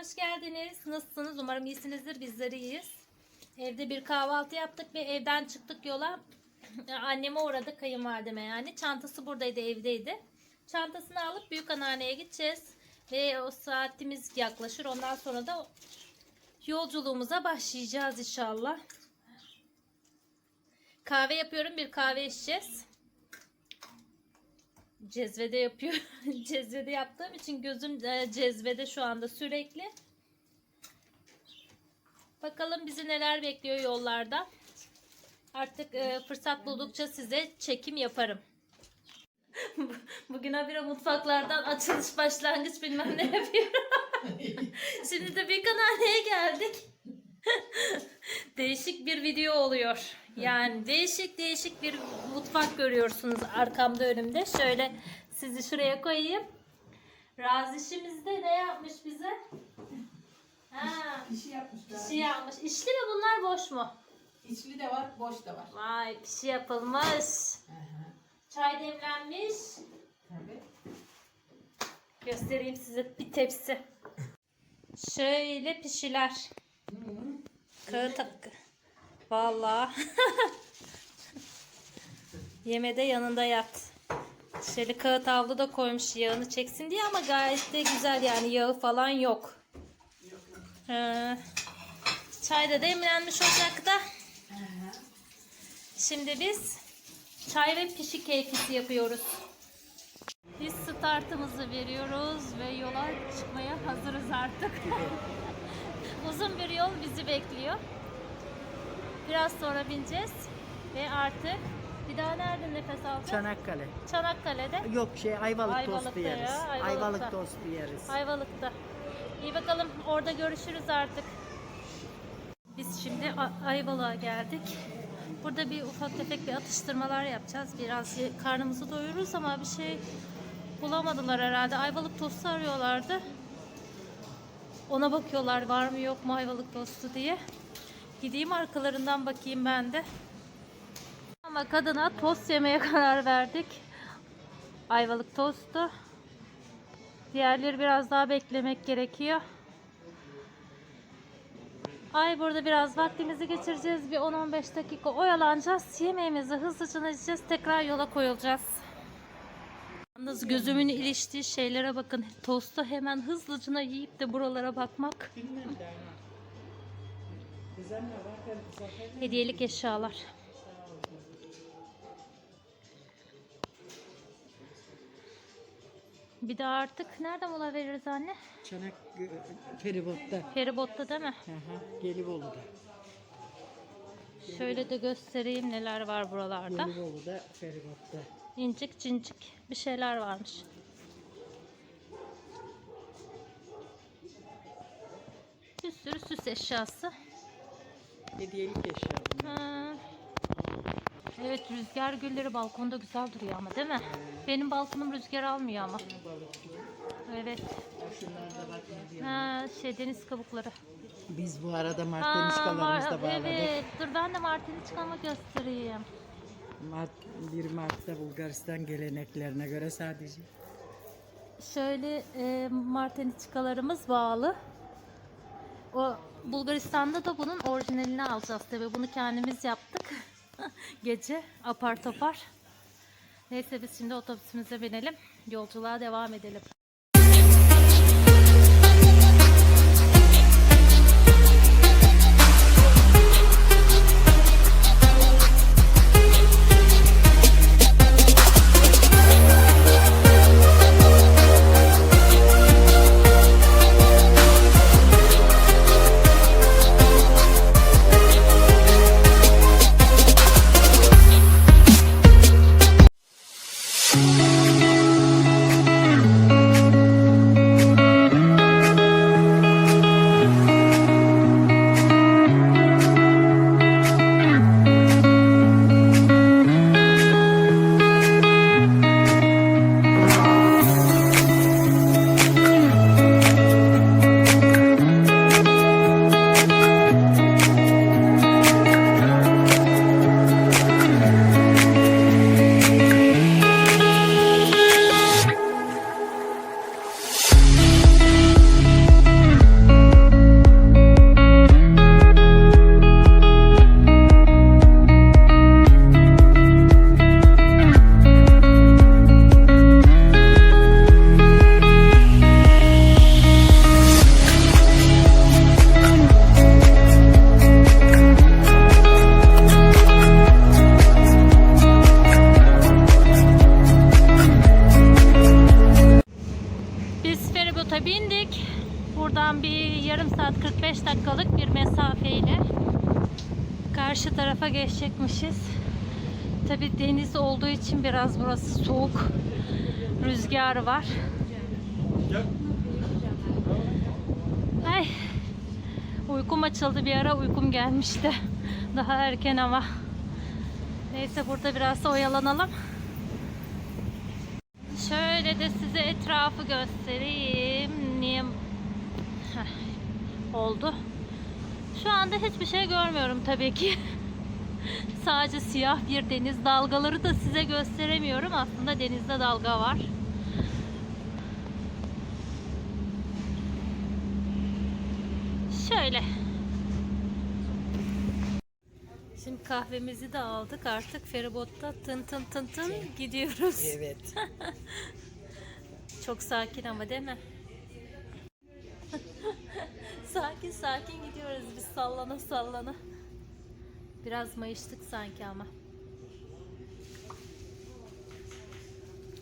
hoş geldiniz. Nasılsınız? Umarım iyisinizdir. Bizler iyiyiz. Evde bir kahvaltı yaptık ve evden çıktık yola. Anneme uğradık kayınvalideme yani. Çantası buradaydı evdeydi. Çantasını alıp büyük anneanneye gideceğiz. Ve o saatimiz yaklaşır. Ondan sonra da yolculuğumuza başlayacağız inşallah. Kahve yapıyorum. Bir kahve içeceğiz. Cezvede yapıyor. cezvede yaptığım için gözüm e, cezvede şu anda sürekli. Bakalım bizi neler bekliyor yollarda. Artık e, fırsat buldukça size çekim yaparım. Bugün habire mutfaklardan açılış başlangıç bilmem ne yapıyorum. Şimdi de bir kanaleye geldik. değişik bir video oluyor. Yani değişik değişik bir mutfak görüyorsunuz arkamda önümde. Şöyle sizi şuraya koyayım. Razişimiz de ne yapmış bize? Ha, Pişi yapmışlar. pişi yapmış. İçli mi bunlar boş mu? İçli de var, boş da var. Vay pişi yapılmış. Çay demlenmiş. tabii. Göstereyim size bir tepsi. Şöyle pişiler. Kağıt. Vallahi. Yemede yanında yat. Şöyle kağıt havlu da koymuş yağını çeksin diye ama gayet de güzel yani yağı falan yok. Ee, çay da demlenmiş ocakta. Şimdi biz çay ve pişi keyfisi yapıyoruz. Biz startımızı veriyoruz ve yola çıkmaya hazırız artık. Uzun bir yol bizi bekliyor. Biraz sonra bineceğiz ve artık bir daha nerede nefes alacağız? Çanakkale. Çanakkale'de, Yok şey Ayvalık, Ayvalık'ta tostu ya, yeriz. Ayvalık'ta. Ayvalık tostu yeriz. Ayvalık'ta. İyi bakalım orada görüşürüz artık. Biz şimdi Ayvalık'a geldik. Burada bir ufak tefek bir atıştırmalar yapacağız. Biraz karnımızı doyururuz ama bir şey bulamadılar herhalde. Ayvalık tostu arıyorlardı. Ona bakıyorlar var mı yok mu Ayvalık tostu diye. Gideyim arkalarından bakayım ben de. Ama kadına tost yemeye karar verdik. Ayvalık tostu. Diğerleri biraz daha beklemek gerekiyor. Ay burada biraz vaktimizi geçireceğiz. Bir 10-15 dakika oyalanacağız. Yemeğimizi hızlıca yiyeceğiz. Tekrar yola koyulacağız. Yalnız gözümün iliştiği şeylere bakın. Tostu hemen hızlıca yiyip de buralara bakmak. Hediyelik eşyalar. Bir de artık nerede mola veririz anne? Çanak e, feribotta. Feribotta değil mi? Aha, Gelibolu'da. Şöyle de göstereyim neler var buralarda. Gelibolu'da feribotta. İncik cincik bir şeyler varmış. Bir sürü süs eşyası. Hediyelik eşya bunlar. Ha. Evet rüzgar gülleri balkonda güzel duruyor ama değil mi? Benim balkonum rüzgar almıyor ama. Evet. Şunlarda bak ne diyor. Ha, şey deniz kabukları. Biz bu arada Aa, marteniçkalarımızı da bağladık. evet. Dur ben de martiniçkamı göstereyim. Mart, 1 Mart'ta Bulgaristan geleneklerine göre sadece. Şöyle e, martiniçkalarımız bağlı. O Bulgaristan'da da bunun orijinalini alacağız tabii. Bunu kendimiz yaptık. Gece apar topar. Neyse biz şimdi otobüsümüze binelim. Yolculuğa devam edelim. Tarafa geçecekmişiz. Tabi deniz olduğu için biraz burası soğuk. Rüzgar var. Ay. Uykum açıldı bir ara uykum gelmişti. Daha erken ama. Neyse burada biraz oyalanalım. Şöyle de size etrafı göstereyim. Niye Heh, oldu? Şu anda hiçbir şey görmüyorum tabii ki. Sadece siyah bir deniz dalgaları da size gösteremiyorum. Aslında denizde dalga var. Şöyle. Şimdi kahvemizi de aldık. Artık feribotta tın tın tın tın gidiyoruz. Evet. Çok sakin ama değil mi? sakin sakin gidiyoruz biz sallana sallana. Biraz mayıştık sanki ama.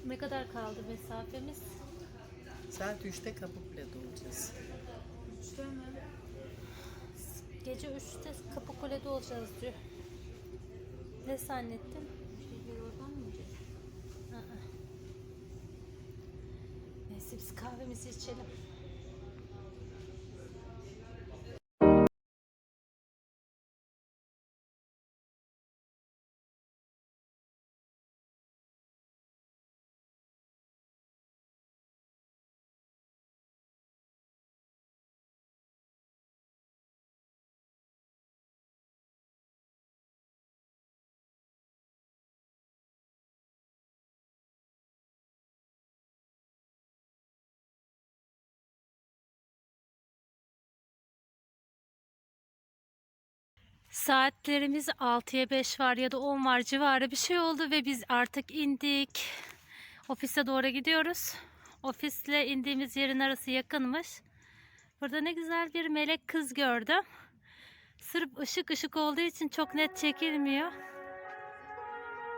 Ne kadar kaldı mesafemiz? Saat 3'te Kapıkule'de olacağız. Gece 3'te Kapıkule'de olacağız diyor. Ne zannettin? Aa. Neyse biz kahvemizi içelim. Saatlerimiz 6'ya 5 var ya da 10 var civarı bir şey oldu ve biz artık indik. Ofise doğru gidiyoruz. Ofisle indiğimiz yerin arası yakınmış. Burada ne güzel bir melek kız gördüm. Sırf ışık ışık olduğu için çok net çekilmiyor.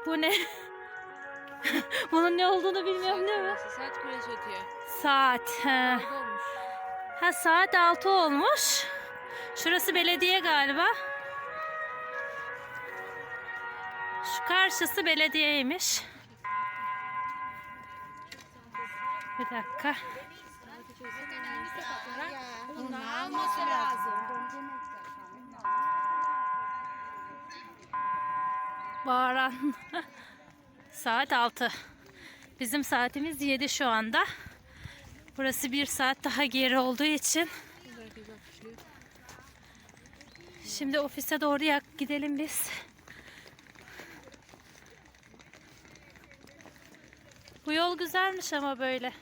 Bu ne? Bunun ne olduğunu bilmiyorum değil mi? Saat kulesi ötüyor. Saat. olmuş. Ha saat 6 olmuş. Şurası belediye galiba. Şu karşısı belediyeymiş. Bir dakika. Bunu. Bağıran. saat 6. Bizim saatimiz 7 şu anda. Burası bir saat daha geri olduğu için. Şimdi ofise doğru gidelim biz. Bu yol güzelmiş ama böyle.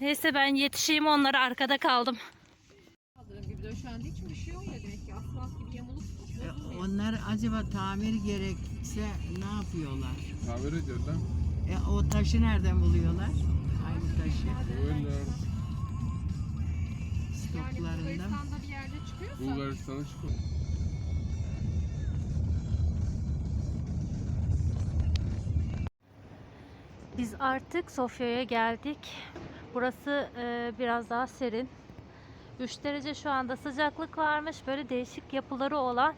Neyse ben yetişeyim onlara arkada kaldım. Aldığım gibi de şu anda hiçbir şey olmuyor demek ki. Asfalt gibi yamuluk. E, onlar acaba tamir gerekse ne yapıyorlar? Tamir ediyorlar. E, o taşı nereden buluyorlar? Aynı taşı. Böyle Stoklarında mı? bir yerde çıkıyorsa. Bulgaristan'a çıkıyor. Biz artık Sofya'ya geldik. Burası e, biraz daha serin. 3 derece şu anda sıcaklık varmış. Böyle değişik yapıları olan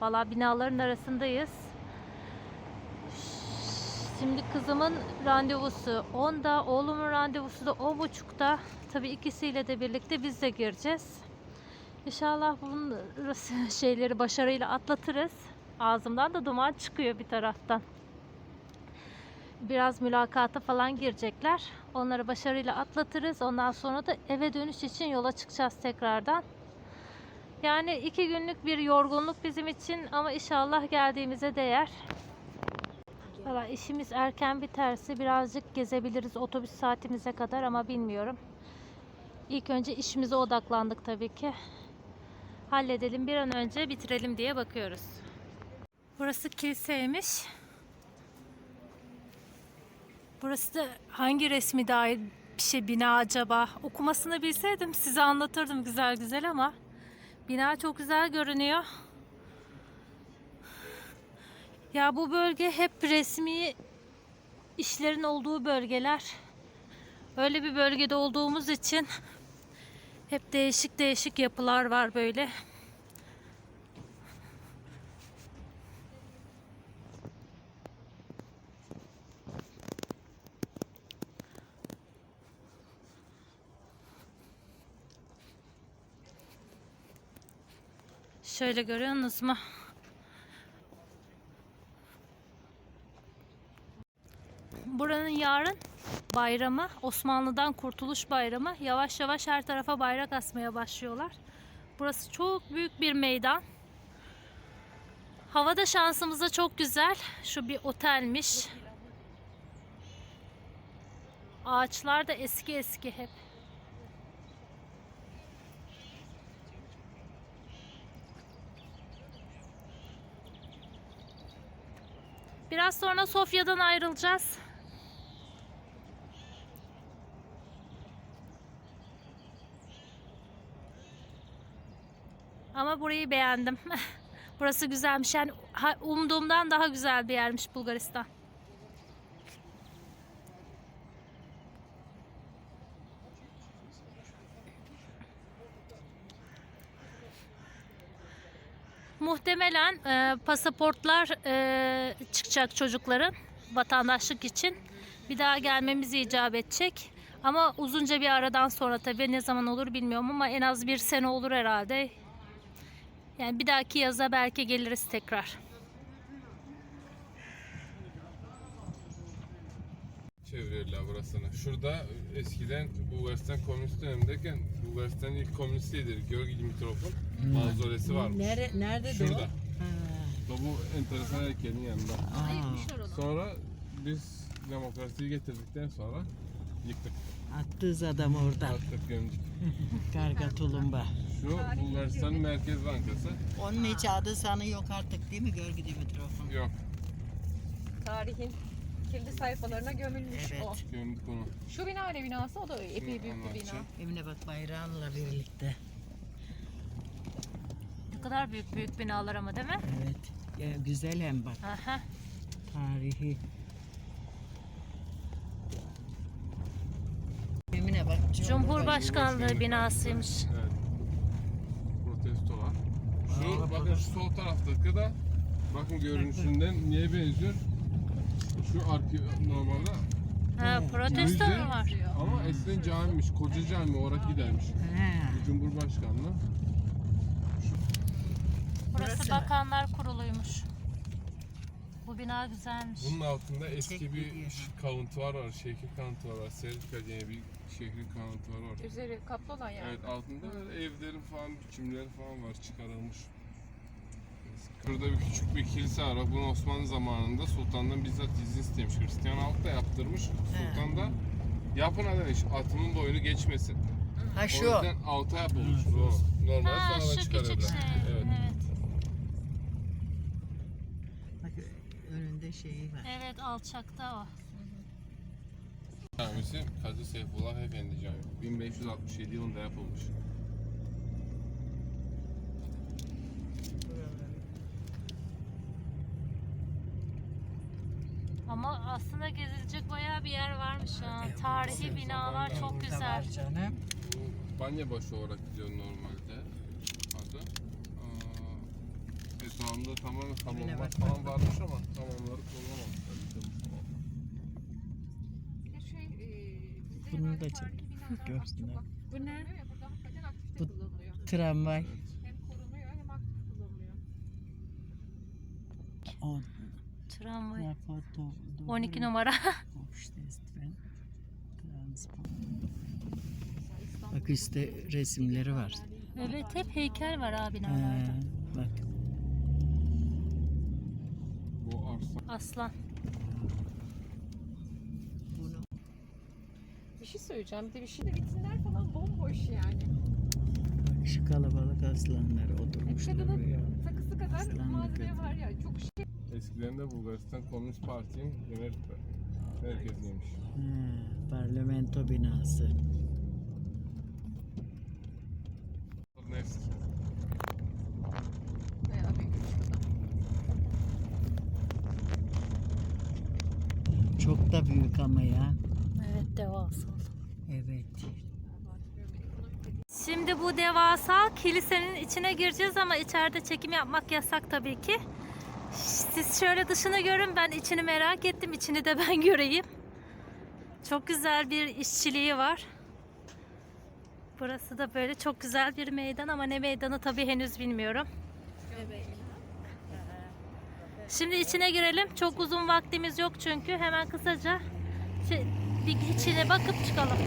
valla binaların arasındayız. Şimdi kızımın randevusu 10'da, oğlumun randevusu da 10.30'da. Tabii ikisiyle de birlikte biz de gireceğiz. İnşallah bunun şeyleri başarıyla atlatırız. Ağzımdan da duman çıkıyor bir taraftan biraz mülakata falan girecekler. Onları başarıyla atlatırız. Ondan sonra da eve dönüş için yola çıkacağız tekrardan. Yani iki günlük bir yorgunluk bizim için ama inşallah geldiğimize değer. Valla işimiz erken biterse birazcık gezebiliriz otobüs saatimize kadar ama bilmiyorum. İlk önce işimize odaklandık tabii ki. Halledelim bir an önce bitirelim diye bakıyoruz. Burası kiliseymiş. Burası da hangi resmi dair bir şey bina acaba? Okumasını bilseydim size anlatırdım güzel güzel ama bina çok güzel görünüyor. Ya bu bölge hep resmi işlerin olduğu bölgeler. Öyle bir bölgede olduğumuz için Hep değişik değişik yapılar var böyle. Şöyle görüyorsunuz mu? Buranın yarın bayramı, Osmanlı'dan Kurtuluş Bayramı. Yavaş yavaş her tarafa bayrak asmaya başlıyorlar. Burası çok büyük bir meydan. Hava da şansımıza çok güzel. Şu bir otelmiş. Ağaçlar da eski eski hep. Biraz sonra Sofya'dan ayrılacağız. Ama burayı beğendim. Burası güzelmiş. Yani umduğumdan daha güzel bir yermiş Bulgaristan. Muhtemelen e, pasaportlar e, çıkacak çocukların vatandaşlık için. Bir daha gelmemiz icap edecek. Ama uzunca bir aradan sonra tabii ne zaman olur bilmiyorum ama en az bir sene olur herhalde. Yani bir dahaki yaza belki geliriz tekrar. Çeviriyorlar burasını. Şurada eskiden Bulgaristan komünist dönemindeyken Bulgaristan'ın ilk komünist lideri Georgi Dimitrov'un mavzolesi varmış. Nere, nerede Şurada. o? Da bu enteresan heykelin yanında. Aa, Sonra biz demokrasiyi getirdikten sonra yıktık. attığız adam orada. Attık gömdük. Karga tulumba. Şu Bulgaristan'ın Merkez Bankası. Onun hiç adı sanı yok artık değil mi Görgü Dimitrov'un? Yok Tarihin kirli sayfalarına gömülmüş Evet. o. gömdük onu. Şu bina ne binası? O da epey büyük bir bina. Anlatacağım. Emine bak bayrağınla birlikte. Ne kadar büyük büyük binalar ama değil mi? Evet. Ya, güzel hem bak Aha. tarihi. Emine bak. Cumhurbaşkanlığı binasıymış. Evet. Protestolar. Şu bakın şu sol taraftaki da bakın görünüşünden niye benziyor? Şu arki normalde Ha, protesto mu var? ama eskiden camiymiş. Koca cami olarak gidermiş. Bu Cumhurbaşkanlığı. Burası Burası. Bakanlar Kurulu'ymuş. Bu bina güzelmiş. Bunun altında eski Çek bir gidiyor. kalıntılar var. Şehrin kalıntıları var. Selçuk'a diye bir şehrin kalıntıları var. Üzeri kaplı olan yani. Evet altında böyle evlerin falan biçimleri falan var çıkarılmış. Burada bir küçük bir kilise var. Bunu Osmanlı zamanında sultandan bizzat izin istemiş. Hristiyan halk da yaptırmış. Sultan da yapın demiş atımın boyunu geçmesin. Ha O şu. yüzden alta yapılmış. O. Normalde Ha sonradan şu küçük şey. Evet. Evet. Bak önünde şeyi var. Evet alçakta o. Camisi Kadı Seyfullah Efendi Camii. 1567 yılında yapılmış. Ama aslında gezilecek bayağı bir yer varmış ha. Evet, Tarihi evet. binalar çok güzel. canım. Bu Banyabaşı olarak gidiyor normalde adı. Aa, etrafında tamamen hamamlar falan varmış ama hamamları kullanamamışlar. Şey, e, Bunu da çek. çok aktif Bu ne? kullanılıyor ya, Burada hakikaten aktif Bu- kullanılıyor. Tramvay. Hem korunuyor hem aktif kullanılıyor. 10. Tramvay. 12 numara. Bak işte resimleri var. evet hep heykel var abi binalarda. bak. Aslan. Bir şey söyleyeceğim. Bir de bir şey de vitrinler falan bomboş yani. bak şu kalabalık aslanlar oturmuşlar kadar oraya. takısı kadar Aslanlık malzeme var ya. Çok şey. Eskiden de Bulgaristan Komünist Parti'nin genel merkeziymiş. Ha, parlamento binası. Da. Çok da büyük ama ya. Evet devasa. Evet. Şimdi bu devasa kilisenin içine gireceğiz ama içeride çekim yapmak yasak tabii ki. Siz şöyle dışını görün ben içini merak ettim. İçini de ben göreyim. Çok güzel bir işçiliği var. Burası da böyle çok güzel bir meydan ama ne meydanı tabii henüz bilmiyorum. Şimdi içine girelim. Çok uzun vaktimiz yok çünkü. Hemen kısaca şey, içine bakıp çıkalım.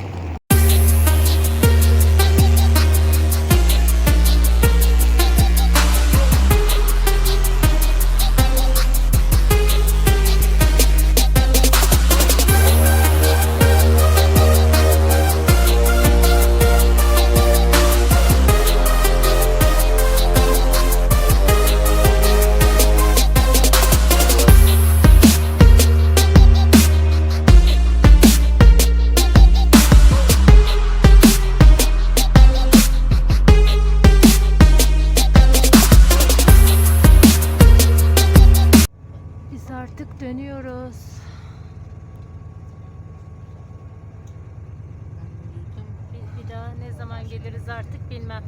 Dönüyoruz. Bir, daha ne zaman geliriz artık bilmem.